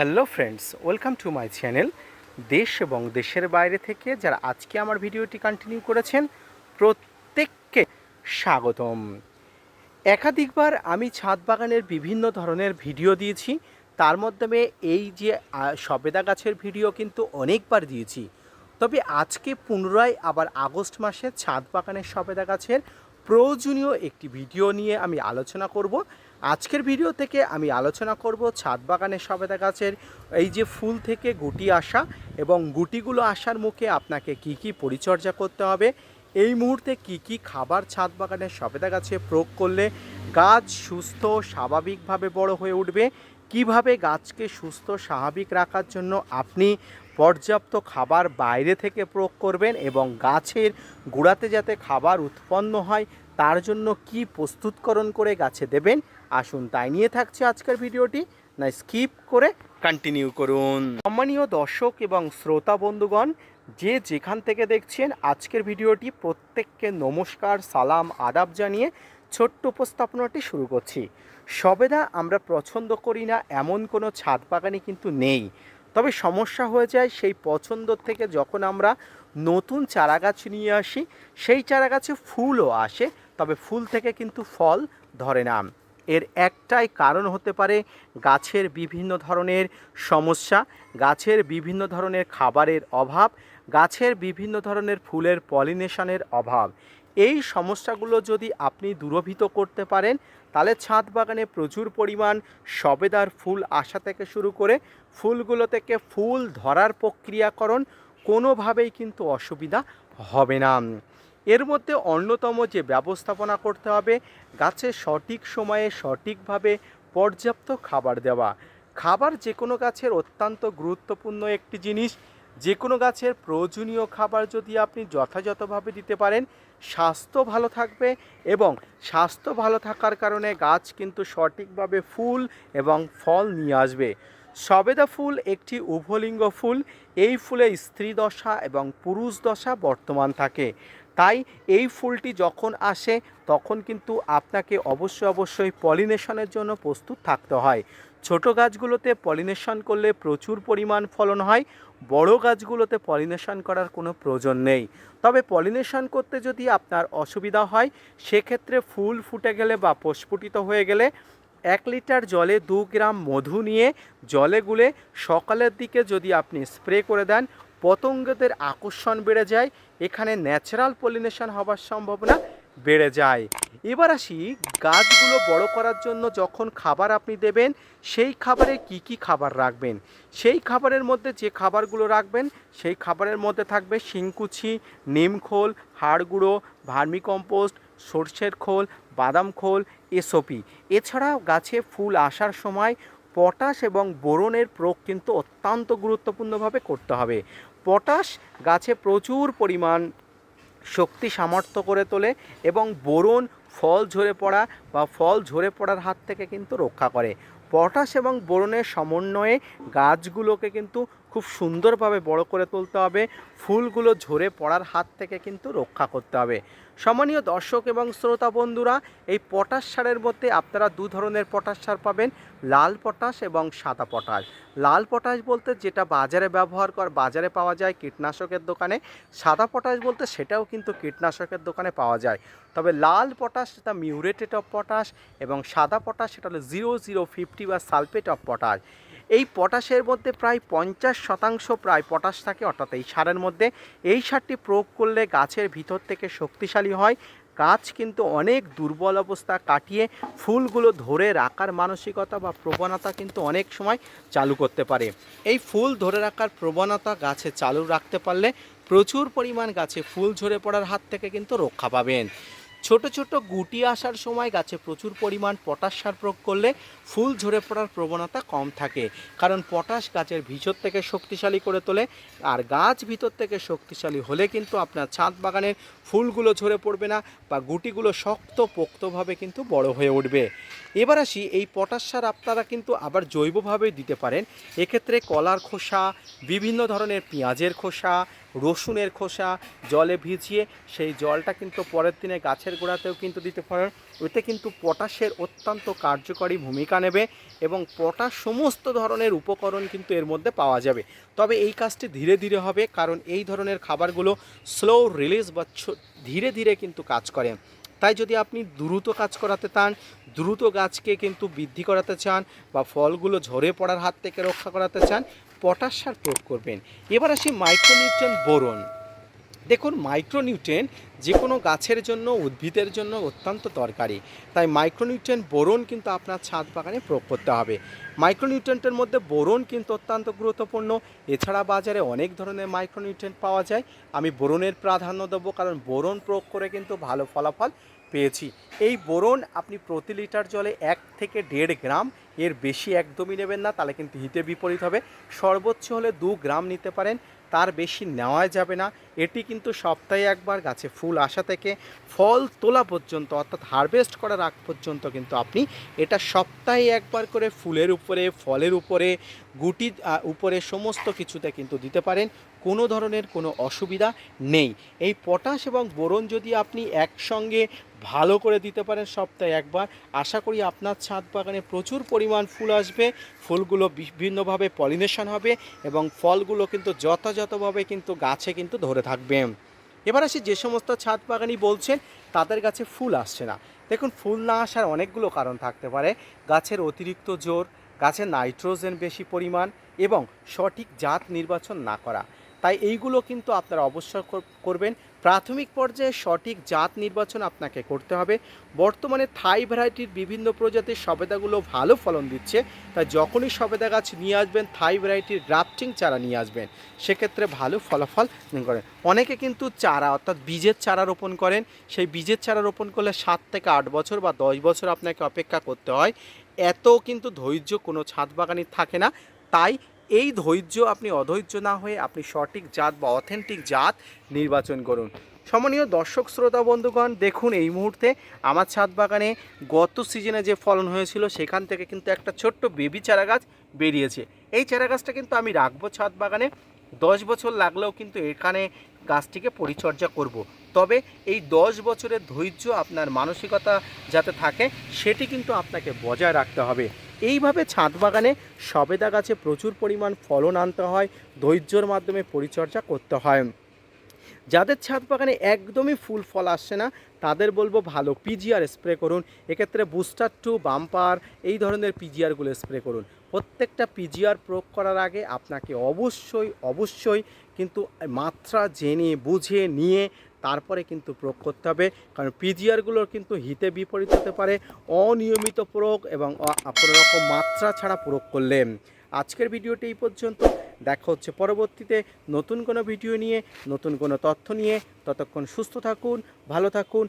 Hello friends, welcome to my channel দেশ এবং দেশের বাইরে থেকে যারা আজকে আমার ভিডিওটি কন্টিনিউ করেছেন, প্রত্যেককে স্বাগতম। একাধিকবার আমি ছাদ বাগানের বিভিন্ন ধরনের ভিডিও দিয়েছি, তার মাধ্যমে এই যে সবেদা গাছের ভিডিও কিন্তু অনেকবার দিয়েছি। তবে আজকে পুনরায় আবার আগস্ট মাসে ছাদ বাগানের সবেদা গাছের প্রয়োজনীয় একটি ভিডিও নিয়ে আমি আলোচনা করব। আজকের ভিডিও থেকে আমি আলোচনা করব ছাদ বাগানের সবেদা গাছের এই যে ফুল থেকে গুটি আসা এবং গুটিগুলো আসার মুখে আপনাকে কি কি পরিচর্যা করতে হবে, এই মুহূর্তে কি কি খাবার ছাদ বাগানের সবেদা গাছে প্রয়োগ করলে গাছ সুস্থ, স্বাভাবিকভাবে বড় হয়ে উঠবে, কীভাবে গাছকে সুস্থ, স্বাভাবিক রাখার জন্য আপনি পর্যাপ্ত খাবার বাইরে থেকে প্রয়োগ করবেন এবং গাছের গোড়াতে যাতে খাবার উৎপন্ন হয়, তার জন্য কি প্রস্তুতকরণ করে গাছে দেবেন আসুন, তাই নিয়ে থাকছে আজকের ভিডিওটি। না, স্কিপ করে কন্টিনিউ করুন। সম্মানীয় দর্শক এবং শ্রোতা বন্ধুগণ, যে যেখান থেকে দেখছেন আজকের ভিডিওটি, প্রত্যেককে নমস্কার, সালাম, আদাব জানিয়ে ছোট্ট উপস্থাপনাটি শুরু করছি। সবেদা আমরা পছন্দ করি না, এমন কোনো ছাদ বাগানই কিন্তু নেই। তবে সমস্যা হয়ে যায় সেই পছন্দ থেকে যখন আমরা নতুন চারা গাছ নিয়ে আসি, সেই চারা গাছে ফুলও আসে, তবে ফুল থেকে কিন্তু ফল ধরে না। এর একটাই কারণ হতে পারে গাছের বিভিন্ন ধরনের সমস্যা, গাছের বিভিন্ন ধরনের খাবারের অভাব, গাছের বিভিন্ন ধরনের ফুলের পলিনেশনের অভাব। এই সমস্যাগুলো যদি আপনি দূরভীত করতে পারেন, তাহলে ছাদ বাগানে প্রচুর পরিমাণ সবেদার ফুল আসা থেকে শুরু করে ফুলগুলো থেকে ফুল ধরার প্রক্রিয়াকরণ কোনোভাবেই কিন্তু অসুবিধা হবে না। এর মধ্যে অন্যতম যে ব্যবস্থাপনা করতে হবে, গাছে সঠিক সময়ে সঠিকভাবে পর্যাপ্ত খাবার দেওয়া। খাবার যে কোনো গাছের অত্যন্ত গুরুত্বপূর্ণ একটি জিনিস। যে কোনো গাছের প্রয়োজনীয় খাবার যদি আপনি যথাযথভাবে দিতে পারেন, স্বাস্থ্য ভালো থাকবে এবং স্বাস্থ্য ভালো থাকার কারণে গাছ কিন্তু সঠিকভাবে ফুল এবং ফল নিয়ে আসবে। সবেদা ফুল একটি উভলিঙ্গ ফুল। এই ফুলে স্ত্রী দশা এবং পুরুষ দশা বর্তমান থাকে। তাই এই ফুলটি যখন আসে, তখন কিন্তু আপনাকে অবশ্যই অবশ্যই পলিনেশনের জন্য প্রস্তুত থাকতে হয়। ছোট গাছগুলোতে পলিনেশন করলে প্রচুর পরিমাণ ফলন হয়, বড় গাছগুলোতে পলিনেশন করার কোনো প্রয়োজন নেই। তবে পলিনেশন করতে যদি আপনার অসুবিধা হয়, সেক্ষেত্রে ফুল ফুটে গেলে বা প্রস্ফুটিত হয়ে গেলে এক লিটার জলে দু গ্রাম মধু নিয়ে জলে গুলে সকালের দিকে যদি আপনি স্প্রে করে দেন, পতঙ্গদের আকর্ষণ বেড়ে যায়। এখানে ন্যাচারাল পলিনেশন হবার সম্ভাবনা বেড়ে যায়। এবার আসি গাছগুলো বড় করার জন্য যখন খাবার আপনি দেবেন, সেই খাবারে কি কি খাবার রাখবেন? সেই খাবারের মধ্যে যে খাবারগুলো রাখবেন, সেই খাবারের মধ্যে থাকবে শিংকুচি, নিমখোল, হাড়গুঁড়ো, ভার্মিকম্পোস্ট সর্ষের খোল, বাদাম খোল এসওপি এছাড়াও গাছে ফুল আসার সময় পটাশ এবং বোরনের প্রয়োগ কিন্তু অত্যন্ত গুরুত্বপূর্ণভাবে করতে হবে। পটাশ গাছে প্রচুর পরিমাণ শক্তি সামর্থ্য করে তোলে এবং বোরন ফল ঝরে পড়া বা ফল ঝরে পড়ার হাত থেকে কিন্তু রক্ষা করে। পটাশ এবং বোরনের সমন্বয়ে গাছগুলোকে কিন্তু খুব সুন্দরভাবে বড় করে তুলতে হবে, ফুলগুলো ঝরে পড়ার হাত থেকে কিন্তু রক্ষা করতে হবে। সম্মানীয় দর্শক এবং শ্রোতা বন্ধুরা, এই পটাশ সারের মধ্যে আপনারা দু ধরনের পটাশ সার পাবেন, লাল পটাশ এবং সাদা পটাশ। লাল পটাশ বলতে যেটা বাজারে ব্যবহার কর, বাজারে পাওয়া যায় কীটনাশকের দোকানে, সাদা পটাশ বলতে সেটাও কিন্তু কীটনাশকের দোকানে পাওয়া যায়। তবে লাল পটাশ সেটা মিউরেটেড অফ পটাশ এবং সাদা পটাশ সেটা হলো জিরো জিরো ফিফটি বা সালফেট অফ পটাশ। এই পটাশের মধ্যে প্রায় পঞ্চাশ শতাংশ প্রায় পটাশ থাকে, অর্থাৎ এই সারের মধ্যে। এই সারটি প্রয়োগ করলে গাছের ভিতর থেকে শক্তিশালী হয়। গাছ কিন্তু অনেক দুর্বল অবস্থা কাটিয়ে ফুলগুলো ধরে রাখার মানসিকতা বা প্রবণতা কিন্তু অনেক সময় চালু করতে পারে। এই ফুল ধরে রাখার প্রবণতা গাছে চালু রাখতে পারলে প্রচুর পরিমাণ গাছে ফুল ঝরে পড়ার হাত থেকে কিন্তু রক্ষা পাবেন। ছোট ছোট গুটি আসার সময় গাছে প্রচুর পরিমাণ পটাশ সার প্রয়োগ করলে ফুল ঝরে পড়ার প্রবণতা কম থাকে। কারণ পটাশ গাছের ভিতর থেকে শক্তিশালী করে তোলে আর গাছ ভিতর থেকে শক্তিশালী হলে কিন্তু আপনার ছাদ বাগানের ফুলগুলো ঝরে পড়বে না বা গুটিগুলো শক্ত পোক্তভাবে কিন্তু বড় হয়ে উঠবে। এবার আসি, এই পটাশ সার আপনারা কিন্তু আবার জৈবভাবে দিতে পারেন। এক্ষেত্রে কলার খোসা, বিভিন্ন ধরনের পেঁয়াজের খোসা রসুনের খোসা জলে ভিজিয়ে সেই জলটা কিন্তু পরের দিনে গাছের গোড়াতেও কিন্তু দিতে পারেন। ওতে কিন্তু পটাশের অত্যন্ত কার্যকরী ভূমিকা নেবে এবং পটাশ সমস্ত ধরনের উপকরণ কিন্তু এর মধ্যে পাওয়া যাবে। তবে এই কাজটি ধীরে ধীরে হবে কারণ এই ধরনের খাবারগুলো স্লো রিলিজ বা ধীরে ধীরে কিন্তু কাজ করে। তাই যদি আপনি দ্রুত কাজ করাতে চান, দ্রুত গাছকে কিন্তু বৃদ্ধি করাতে চান বা ফলগুলো ঝরে পড়ার হাত থেকে রক্ষা করাতে চান পটাশ সার প্রয়োগ করবেন। এবার আসি মাইক্রোনিউট্রিয়েন্ট বোরন। দেখুন মাইক্রোনিউট্রিয়েন্ট যে কোনো গাছের জন্য, উদ্ভিদের জন্য অত্যন্ত দরকারি। তাই মাইক্রোনিউট্রিয়েন্ট বোরন কিন্তু আপনার ছাদ বাগানে প্রয়োগ করতে হবে। মাইক্রোনিউট্রিয়েন্টের মধ্যে বোরন কিন্তু অত্যন্ত গুরুত্বপূর্ণ। এছাড়া বাজারে অনেক ধরনের মাইক্রোনিউট্রিয়েন্ট পাওয়া যায়। আমি বোরনের প্রাধান্য দেবো, কারণ বোরন প্রয়োগ করে কিন্তু ভালো ফলাফল পেয়েছি। এই বোরন আপনি প্রতি লিটার জলে এক থেকে দেড় গ্রাম, এর বেশি একদমই নেবেন না, তাহলে কিন্তু হিতে বিপরীত হবে। সর্বোচ্চ হলে দু গ্রাম নিতে পারেন, তার বেশি নেওয়া যাবে না। এটি কিন্তু সপ্তাহে একবার গাছে ফুল আসা থেকে ফল তোলা পর্যন্ত, অর্থাৎ হারভেস্ট করার আগ পর্যন্ত কিন্তু আপনি এটা সপ্তাহে একবার করে ফুলের উপরে, ফলের উপরে গুটির উপরে সমস্ত কিছুতে কিন্তু দিতে পারেন। কোনো ধরনের কোনো অসুবিধা নেই। এই পটাশ এবং বোরন যদি আপনি একসঙ্গে ভালো করে দিতে পারেন সপ্তাহে একবার। আশা করি আপনার ছাদ বাগানে প্রচুর পরিমাণ ফুল আসবে। ফুলগুলো বিভিন্নভাবে পলিনেশন হবে এবং ফলগুলো কিন্তু যথাযথভাবে কিন্তু গাছে কিন্তু ধরে থাকবে। এবার আসি যে সমস্ত ছাদ বাগানি বলছেন, তাদের গাছে ফুল আসছে না। দেখুন, ফুল না আসার অনেকগুলো কারণ থাকতে পারে। গাছের অতিরিক্ত জোর গাছের নাইট্রোজেন বেশি পরিমাণ এবং সঠিক জাত নির্বাচন না করা। তাই এইগুলো কিন্তু আপনারা অবশ্যই করবেন। প্রাথমিক পর্যায়ে সঠিক জাত নির্বাচন আপনাকে করতে হবে। বর্তমানে থাই ভ্যারাইটির বিভিন্ন প্রজাতির সবেদাগুলো ভালো ফলন দিচ্ছে। তাই যখনই সবেদা গাছ নিয়ে আসবেন, থাই ভ্যারাইটির গ্রাফটিং চারা নিয়ে আসবেন, সেক্ষেত্রে ভালো ফলাফল করেন। অনেকে কিন্তু চারা, অর্থাৎ বীজের চারা রোপণ করেন। সেই বীজের চারা রোপণ করলে সাত থেকে আট বছর বা দশ বছর আপনাকে অপেক্ষা করতে হয়। এত কিন্তু ধৈর্য কোনো ছাদ বাগানির থাকে না। তাই এই ধৈর্য আপনি অধৈর্য না হয়ে আপনি সঠিক জাত বা অথেন্টিক জাত নির্বাচন করুন। সমনীয় দর্শক, শ্রোতা, বন্ধুগণ, দেখুন এই মুহূর্তে আমার ছাদ বাগানে গত সিজনে যে ফলন হয়েছিল, সেখান থেকে কিন্তু একটা ছোট্ট বেবি চারা গাছ বেরিয়েছে। এই চারা গাছটা কিন্তু আমি রাখব ছাদ বাগানে। দশ বছর লাগলেও কিন্তু এখানে গাছটিকে পরিচর্যা করব। তবে এই দশ বছরের ধৈর্য আপনার মানসিকতা যাতে থাকে, সেটি কিন্তু আপনাকে বজায় রাখতে হবে। এইভাবে ছাদ বাগানে সবেদা গাছে প্রচুর পরিমাণ ফলন আনতে হয়, ধৈর্যর মাধ্যমে পরিচর্যা করতে হয়। যাদের ছাদ বাগানে একদমই ফুল ফল আসছে না, তাদের বলব ভালো পিজিআর স্প্রে করুন। এক্ষেত্রে বুস্টার টু বাম্পার এই ধরনের পিজিআরগুলো স্প্রে করুন। প্রত্যেকটা পিজিআর প্রয়োগ করার আগে আপনাকে অবশ্যই অবশ্যই কিন্তু মাত্রা জেনে, বুঝে, নিয়ে তারপরে কিন্তু প্রয়োগ করতে হবে। কারণ পিজিআরগুলোর কিন্তু হিতে বিপরীত হতে পারে, অনিয়মিত প্রয়োগ এবং কোনো রকম মাত্রা ছাড়া প্রয়োগ করলে। আজকের ভিডিওটি এই পর্যন্ত। দেখা হচ্ছে পরবর্তীতে নতুন কোনো ভিডিও নিয়ে, নতুন কোনো তথ্য নিয়ে। ততক্ষণ সুস্থ থাকুন, ভালো থাকুন।